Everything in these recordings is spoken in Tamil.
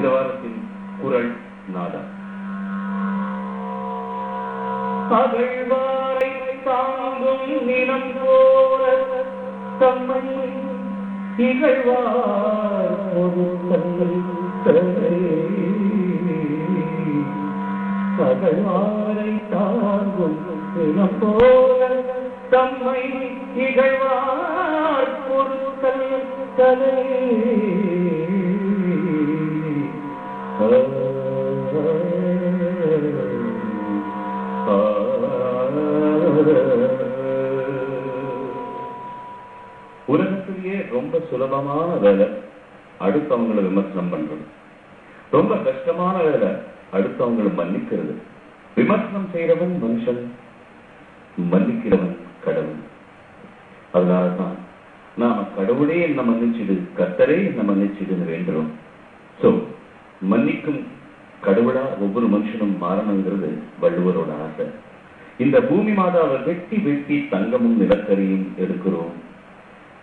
இந்த வாரத்தின் குரல் நாதம் அகழ்வாரை தாங்கும் நிலம் போல தம்மை இகழ்வார் ஒரு தாங்கும் நிலம் போல தம்மை இகழ்வார் பொருத்தல் தலை உலகத்திலேயே ரொம்ப சுலபமான வேலை அடுத்தவங்களை விமர்சனம் பண்றது. ரொம்ப கஷ்டமான வேலை அடுத்தவங்களை மன்னிக்கிறது. விமர்சனம் செய்யறவன் மனுஷன் மன்னிக்கிறவன் கடவுள். அதனாலதான் நாம கடவுளே என்ன மன்னிச்சிடு கத்தரே என்ன மன்னிச்சிடுன்னு வேண்டுறோம். சோ மன்னிக்கும் கடவுளா ஒவ்வொரு மனுஷனும் மாறணுங்கிறது வள்ளுவரோட ஆசை. இந்த பூமி மாதாவை வெட்டி வெட்டி தங்கமும் நிலக்கரியும் எடுக்கிறோம்.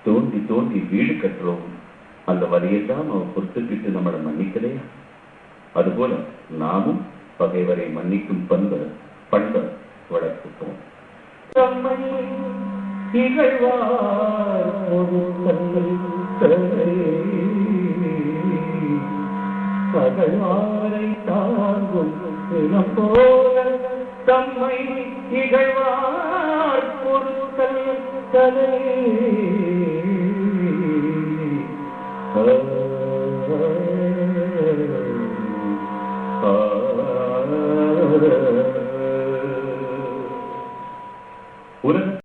தோண்டி தோண்டி வீடு கட்டுறோம். அந்த வழியெல்லாம் அவ பொறுத்துக்கிட்டு நம்மளை மன்னிக்கலையா? அதுபோல நாமும் பகைவரை மன்னிக்கும் பண்பு பண்பை வளர்த்துப்போம். தம்மை செல்வம் போல தம்மை இகழ்வார் பொருத்தல் கதை